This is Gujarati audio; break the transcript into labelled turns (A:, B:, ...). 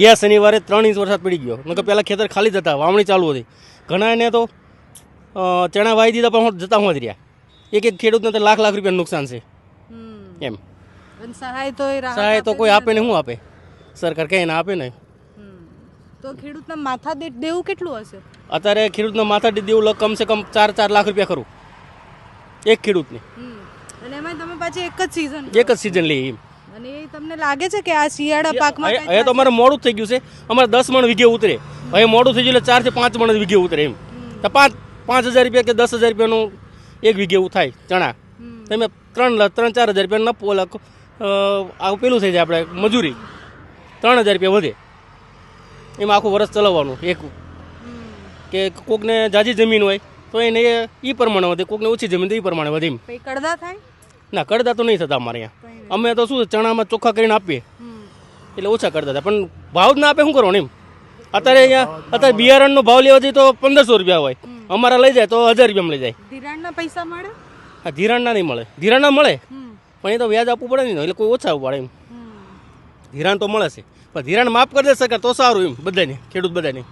A: ગયા શનિવારે ત્રણ ઇંચ વરસાદ પડી ગયો. નકર પહેલાં ખેતર ખાલી જ હતા વાવણી ચાલુ હતી. ઘણા એને તો ચણા વાવી દીધા પણ હું જતા હું જ રહ્યા. એક એક ખેડૂતને તો લાખ લાખ રૂપિયાનું નુકસાન છે. એમ.
B: સહાય તો
A: સહાય તો કોઈ આપે ને. શું આપે? સરકાર કંઈ ના આપે ને
B: તો ખેડૂતના માથા દીઠ દેવું કેટલું હશે?
A: અત્યારે ખેડૂતના માથા દેવું કમ કમસે કમ ચાર ચાર લાખ રૂપિયા ખરું. એક ખેડૂતને.
B: એટલે અને એમાં તમે પાછી એક જ સિઝન
A: એક જ સિઝન લઈએ એમ.
B: અને એ તમને લાગે છે કે આ શિયાળા પાકમાં
A: અહીંયા તો અમારે મોડું થઈ ગયું છે. અમારે દસ મણ વીઘે ઉતરે. હવે મોડું થઈ ગયું એટલે ચારથી પાંચ મણ વીઘે ઉતરે એમ. તો પાંચ પાંચ હજાર રૂપિયા કે દસ હજાર રૂપિયાનું એક વીઘે એવું થાય ચણા. તમે ત્રણ ત્રણ ચાર હજાર રૂપિયા નફો લખો આવું પેલું થઈ જાય આપણે મજૂરી. ત્રણ હજાર રૂપિયા વધે. એમાં આખું વરસ ચલાવવાનું એક કે કોકને જાજી જમીન હોય તો એને એ પ્રમાણે વધે. કોકને ઓછી જમીન તો એ પ્રમાણે વધે એમ.
B: કડદા થાય?
A: ના કરતા તો નહીં થતા અમારે અહીંયા. અમે તો શું ચણામાં ચોખ્ખા કરીને આપીએ. એટલે ઓછા કરતા હતા પણ ભાવ જ ના આપે શું કરવાનું એમ? અત્યારે અહીંયા અત્યારે બિયારણનો ભાવ લેવા જઈએ તો પંદરસો રૂપિયા હોય. અમારા લઈ જાય તો હજાર રૂપિયામાં લઈ જાય.
B: ધિરાણના પૈસા મળે?
A: હા ધિરાણના નહીં મળે. ધિરાણના મળે. પણ એ તો વ્યાજ આપવું પડે નહીં ને, એટલે કોઈ ઓછા આવવું પડે એમ. ધિરાણ તો મળે છે. પણ ધિરાણ માફ કરી દે સરકાર તો સારું એમ બધાને ખેડૂત બધાને.